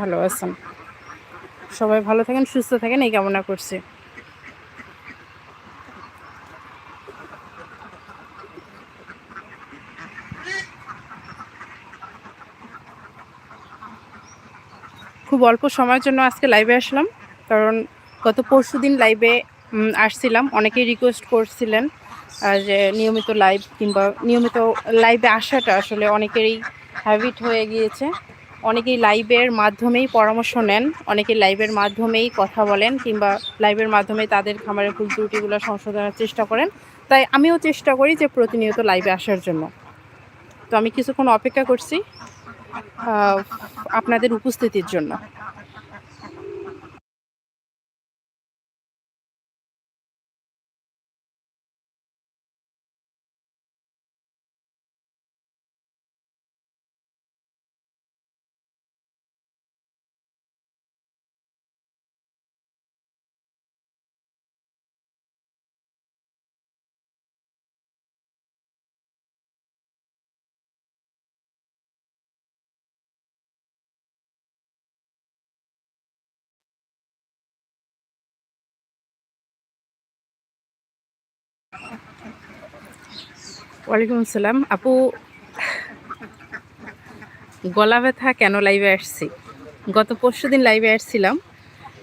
ভালো আছেন। সবাই ভালো থাকেন, সুস্থ থাকেন, এই কামনা করছি। খুব অল্প সময়ের জন্য আজকে লাইভে আসলাম, কারণ গত পরশু দিন লাইভে আসছিলাম। অনেকেই রিকোয়েস্ট করছিলেন যে নিয়মিত লাইভ কিংবা নিয়মিত লাইভে আসাটা আসলে অনেকেরই হ্যাবিট হয়ে গিয়েছে। অনেকেই লাইভের মাধ্যমেই পরামর্শ নেন অনেকে লাইভের মাধ্যমেই কথা বলেন কিংবা লাইভের মাধ্যমে তাদের খামারের ফুল ত্রুটিগুলো সংশোধনের চেষ্টা করেন। তাই আমিও চেষ্টা করি যে প্রতিনিয়ত লাইভে আসার জন্য। তো আমি কিছুক্ষণ অপেক্ষা করছি আপনাদের উপস্থিতির জন্য। ওয়ালাইকুম আসসালাম। আপু, গলা ব্যথা কেন লাইভে আসছি? গত পরশু দিন লাইভে আসছিলাম,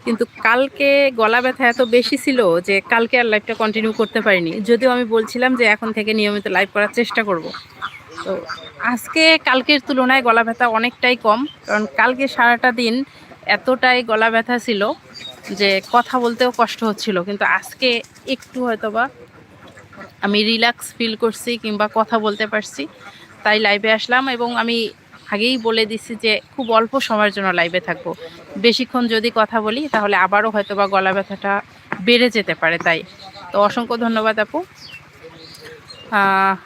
কিন্তু কালকে গলা ব্যথা এত বেশি ছিল যে কালকে আর লাইভটা কন্টিনিউ করতে পারিনি। যদিও আমি বলছিলাম যে এখন থেকে নিয়মিত লাইভ করার চেষ্টা করব। তো আজকে কালকের তুলনায় গলা ব্যথা অনেকটাই কম, কারণ কালকে সারাটা দিন এতটাই গলা ব্যথা ছিল যে কথা বলতেও কষ্ট হচ্ছিল। কিন্তু আজকে একটু হয়তোবা আমি রিল্যাক্স ফিল করছি কিংবা কথা বলতে পারছি, তাই লাইভে আসলাম এবং আমি আগেই বলে দিচ্ছি যে খুব অল্প সময়ের জন্য লাইভে থাকব। বেশিক্ষণ যদি কথা বলি, তাহলে আবারও হয়তো বা গলা ব্যথাটা বেড়ে যেতে পারে তাই। তো অসংখ্য ধন্যবাদ আপু।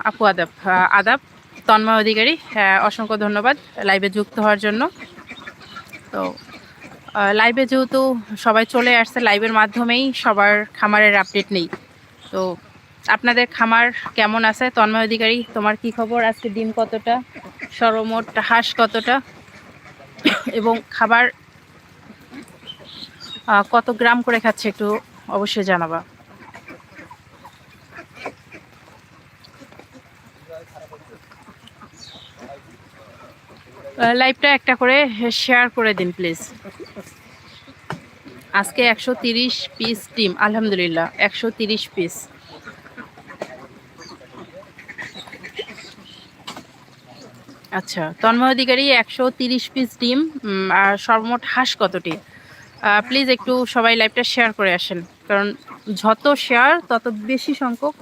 আপু আদাব আদাব, তন্ময় অধিকারী হ্যাঁ অসংখ্য ধন্যবাদ লাইভে যুক্ত হওয়ার জন্য। তো লাইভে যেহেতু সবাই চলে আসছে লাইভের মাধ্যমেই সবার খামারের আপডেট নেই। তো আপনাদের খামার কেমন আছে? তন্ময় অধিকারী, তোমার কি খবর? আজকে ডিম কতটা? সর্বমোট হাঁস কতটা? এবং খাবার কত গ্রাম করে খাচ্ছে একটু অবশ্যই জানাবা। লাইভটা একটা করে শেয়ার করে দিন প্লিজ আজকে একশো তিরিশ পিস টিম আলহামদুলিল্লাহ, একশো তিরিশ পিস আচ্ছা তন্ময় অধিকারী একশো তিরিশ পিস ডিম আর সর্বমোট হাঁস কতটি? প্লিজ একটু সবাই লাইভটা শেয়ার করে আসেন, কারণ যত শেয়ার তত বেশি সংখ্যক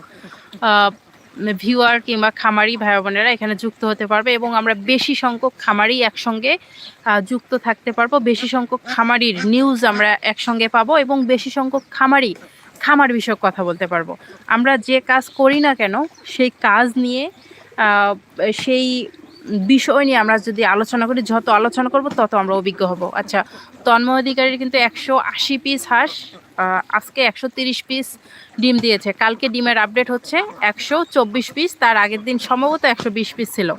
ভিউয়ার কিংবা খামারি ভাই বোনেরা এখানে যুক্ত হতে পারবে এবং আমরা বেশি সংখ্যক খামারি একসঙ্গে যুক্ত থাকতে পারব। বেশি সংখ্যক খামারির নিউজ আমরা একসঙ্গে পাবো এবং বেশি সংখ্যক খামারি, খামার বিষয়ক কথা বলতে পারব। আমরা যে কাজ করি না কেন, সেই কাজ নিয়ে সেই বিষয় নিয়ে আমরা যদি আলোচনা করি, যত আলোচনা করব তত আমরা অভিজ্ঞ হব। আচ্ছা তন্ময় অধিকারীর কিন্তু একশো আশি পিস হাঁস আজকে একশো তিরিশ পিস ডিম দিয়েছে। কালকে ডিমের আপডেট হচ্ছে একশো চব্বিশ পিস তার আগের দিন সম্ভবত একশো বিশ পিস ছিল।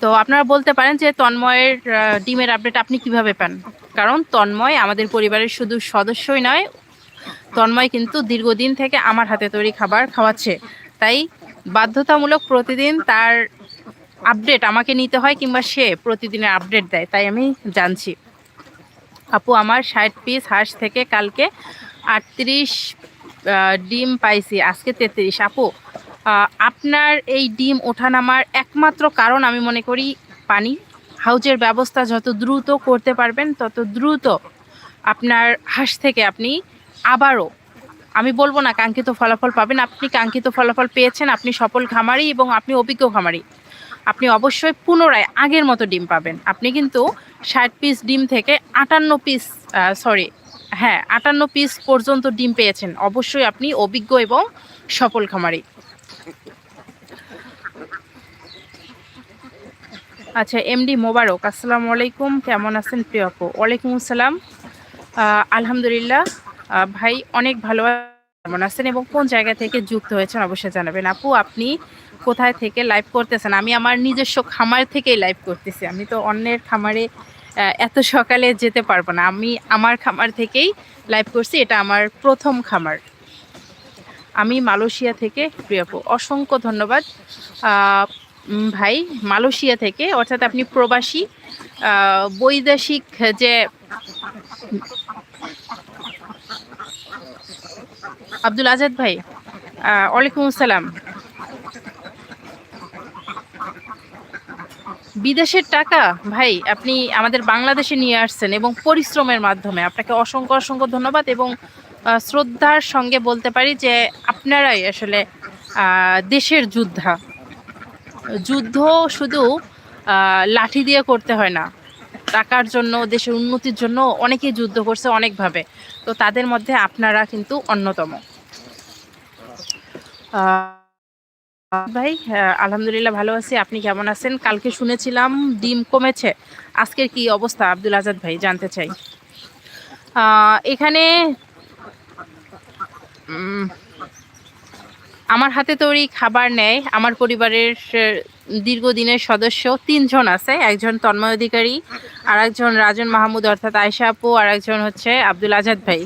তো আপনারা বলতে পারেন যে তন্ময়ের ডিমের আপডেট আপনি কীভাবে পান? কারণ তন্ময় আমাদের পরিবারের শুধু সদস্যই নয়, তন্ময় কিন্তু দীর্ঘদিন থেকে আমার হাতে তৈরি খাবার খাওয়াচ্ছে। তাই বাধ্যতামূলক প্রতিদিন তার আপডেট আমাকে নিতে হয় কিংবা সে প্রতিদিনের আপডেট দেয়, তাই আমি জানছি। আপু, আমার ষাট পিস হাঁস থেকে কালকে আটত্রিশ ডিম পাইছি, আজকে তেত্রিশ। আপু আপনার এই ডিম ওঠানামার একমাত্র কারণ আমি মনে করি পানি। হাউজের ব্যবস্থা যত দ্রুত করতে পারবেন, তত দ্রুত আপনার হাঁস থেকে আপনি আবারও, আমি বলব না কাঙ্ক্ষিত ফলাফল পাবেন, আপনি কাঙ্ক্ষিত ফলাফল পেয়েছেন, আপনি সফল খামারি এবং আপনি অভিজ্ঞ খামারি। আপনি অবশ্যই পুনরায় আগের মতো ডিম পাবেন। আপনি কিন্তু ষাট পিস ডিম থেকে আটান্ন পিস সরি হ্যাঁ আটান্ন পিস পর্যন্ত ডিম পেয়েছেন। অবশ্যই আপনি অভিজ্ঞ এবং সফল খামারি। আচ্ছা এমডি মোবারক, আসসালামু আলাইকুম। কেমন আছেন প্রিয় ওয়ালাইকুম আসসালাম। আলহামদুলিল্লাহ। ভাই, অনেক ভালো। কেমন আছেন এবং কোন জায়গা থেকে যুক্ত হয়েছেন অবশ্যই জানাবেন। আপু, আপনি কোথায় থেকে লাইভ করতেছেন? আমি আমার নিজস্ব খামার থেকেই লাইভ করতেছি। আমি তো অন্যের খামারে এত সকালে যেতে পারব না। আমি আমার খামার থেকেই লাইভ করছি। এটা আমার প্রথম খামার। আমি মালয়েশিয়া থেকে প্রিয়াপু অসংখ্য ধন্যবাদ। ভাই, মালয়েশিয়া থেকে, অর্থাৎ আপনি প্রবাসী বৈদেশিক যে আব্দুল আজাদ ভাই ওয়ালাইকুম আসসালাম। বিদেশের টাকা, ভাই, আপনি আমাদের বাংলাদেশে নিয়ে আসছেন এবং পরিশ্রমের মাধ্যমে। আপনাকে অসংখ্য অসংখ্য ধন্যবাদ এবং শ্রদ্ধার সঙ্গে বলতে পারি যে আপনারাই আসলে দেশের যোদ্ধা। যুদ্ধ শুধু লাঠি দিয়ে করতে হয় না। টাকার জন্য, দেশের উন্নতির জন্য অনেকেই যুদ্ধ করছে অনেকভাবে। তো তাদের মধ্যে আপনারা কিন্তু অন্যতম। ভাই আলহামদুলিল্লাহ ভালো আছি। আপনি কেমন আছেন? কালকে শুনেছিলাম ডিম কমেছে। আজকের কি অবস্থা? আব্দুল আজাদ ভাই, জানতে চাই। এখানে আমার হাতে তৈরি খাবার নেয়। আমার পরিবারের দীর্ঘদিনের সদস্য তিনজন আছে। একজন তন্ময় অধিকারী আর একজন রাজন মাহমুদ, অর্থাৎ আয়সা আপু আর একজন হচ্ছে আব্দুল আজাদ ভাই।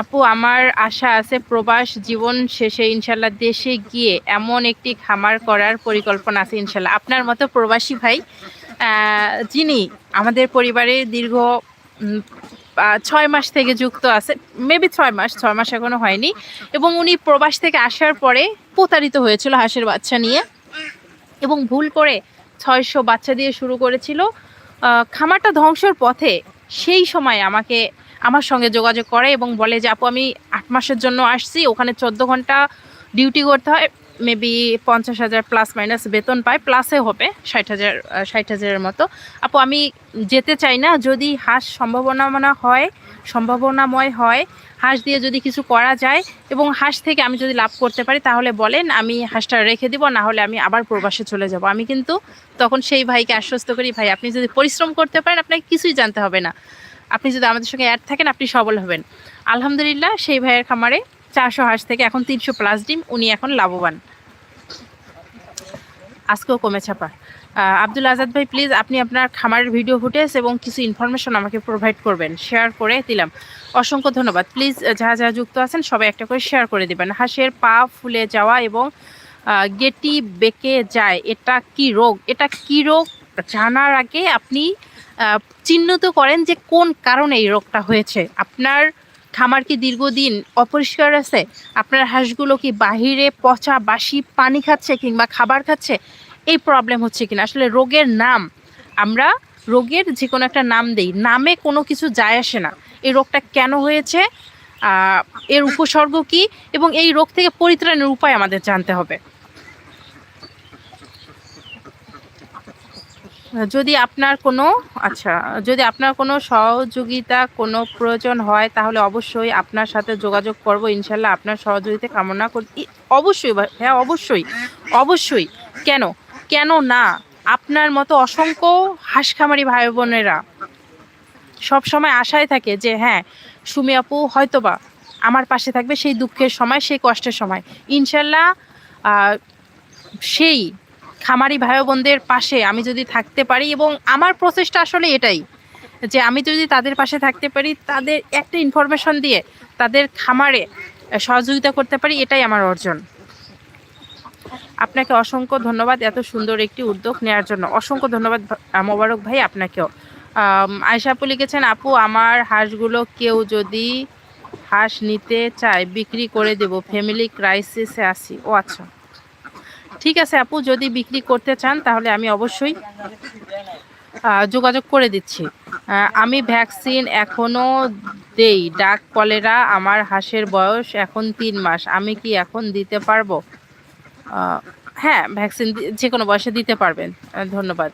আপু, আমার আশা আছে প্রবাস জীবন শেষে ইনশাল্লাহ দেশে গিয়ে এমন একটি খামার করার পরিকল্পনা আছে ইনশাল্লাহ। আপনার মতো প্রবাসী ভাই যিনি আমাদের পরিবারে দীর্ঘ ছয় মাস থেকে যুক্ত আছে মেবি ছয় মাস ছয় মাস এখনও হয়নি। এবং উনি প্রবাস থেকে আসার পরে প্রতারিত হয়েছিল হাঁসের বাচ্চা নিয়ে। এবং ভুল করে ছয়শো বাচ্চা দিয়ে শুরু করেছিল। খামারটা ধ্বংসের পথে সেই সময় আমাকে আমার সঙ্গে যোগাযোগ করে এবং বলে যে, আপু, আমি আট মাসের জন্য আসছি, ওখানে চোদ্দ ঘণ্টা ডিউটি করতে হয়। মেবি পঞ্চাশ হাজার প্লাস মাইনাস বেতন পায় প্লাসে হবে, ষাট হাজার ষাট হাজারের মতো। আপু, আমি যেতে চাই না, যদি হাঁস সম্ভাবনা মনে হয়, সম্ভাবনাময় হয়, হাঁস দিয়ে যদি কিছু করা যায় এবং হাঁস থেকে আমি যদি লাভ করতে পারি, তাহলে বলেন আমি হাঁসটা রেখে দিব, না হলে আমি আবার প্রবাসে চলে যাব। আমি কিন্তু তখন সেই ভাইকে আশ্বস্ত করি, ভাই, আপনি যদি পরিশ্রম করতে পারেন, আপনাকে কিছুই জানতে হবে না। আপনি যদি আমাদের সঙ্গে অ্যাড থাকেন, আপনি সবল হবেন। আলহামদুলিল্লাহ, সেই ভাইয়ের খামারে চারশো হাঁস থেকে এখন তিনশো প্লাস ডিম, উনি এখন লাভবান। আজকেও কমে ছাপা। আব্দুল আজাদ ভাই প্লিজ আপনি আপনার খামারের ভিডিও ফুটেজ এবং কিছু ইনফরমেশন আমাকে প্রোভাইড করবেন। শেয়ার করে দিলাম। অসংখ্য ধন্যবাদ। প্লিজ যারা যারা যুক্ত আছেন, সবাই একটা করে শেয়ার করে দিবেন। হাঁসের পা ফুলে যাওয়া এবং গেটি বেঁকে যায়, এটা কি রোগ? এটা কি রোগ? জানার আগে আপনি চিহ্নিত করেন যে কোন কারণে এই রোগটা হয়েছে। আপনার খামার কি দীর্ঘদিন অপরিষ্কার আছে? আপনার হাঁসগুলো কি বাহিরে পচা বাসি পানি খাচ্ছে কিংবা খাবার খাচ্ছে? এই প্রবলেম হচ্ছে কিনা? আসলে রোগের নাম আমরা রোগের যে কোনো একটা নাম দেই। নামে কোনো কিছু যায় আসে না। এই রোগটা কেন হয়েছে? এর উপসর্গ কি? এবং এই রোগ থেকে পরিত্রাণের উপায় আমাদের জানতে হবে। যদি আপনার কোনো আচ্ছা যদি আপনার কোনো সহযোগিতা, কোনো প্রয়োজন হয়, তাহলে অবশ্যই আপনার সাথে যোগাযোগ করব। ইনশাল্লাহ আপনার সহযোগিতা কামনা করি। অবশ্যই হ্যাঁ অবশ্যই অবশ্যই। কেন? কেন না? আপনার মতো অসংখ্য হাঁস খামারি ভাই বোনেরা সব সময় আশায় থাকে যে হ্যাঁ সুমি আপু হয়তোবা আমার পাশে থাকবে সেই দুঃখের সময়, সেই কষ্টের সময়। ইনশাল্লাহ সেই খামারি ভাই বোনদের পাশে আমি যদি থাকতে পারি এবং আমার প্রচেষ্টা আসলে এটাই, যে আমি যদি তাদের পাশে থাকতে পারি, তাদের একটা ইনফরমেশন দিয়ে তাদের খামারে সহযোগিতা করতে পারি, এটাই আমার অর্জন। আপনাকে অসংখ্য ধন্যবাদ এত সুন্দর একটি উদ্যোগ নেওয়ার জন্য। অসংখ্য ধন্যবাদ মোবারক ভাই আপনাকেও। আপু লিখেছেন, আপু, আমার হাঁসগুলো কেউ যদি হাঁস নিতে চায়, বিক্রি করে দেব। ফ্যামিলি ক্রাইসিসে আছি। ও আচ্ছা। ঠিক আছে আপু, যদি বিক্রি করতে চান তাহলে আমি অবশ্যই যোগাযোগ করে দিচ্ছি। আমি ভ্যাকসিন এখনও দেই। ডাক কলেরা, আমার হাঁসের বয়স এখন তিন মাস। আমি কি এখন দিতে পারব? হ্যাঁ ভ্যাকসিন যে কোনো বয়সে দিতে পারবেন। ধন্যবাদ।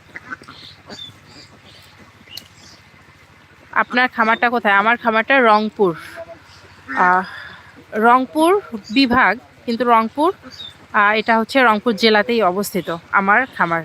আপনার খামারটা কোথায়? আমার খামারটা রংপুর। রংপুর বিভাগ, কিন্তু রংপুর এটা হচ্ছে রংপুর জেলাতেই অবস্থিত আমার খামার।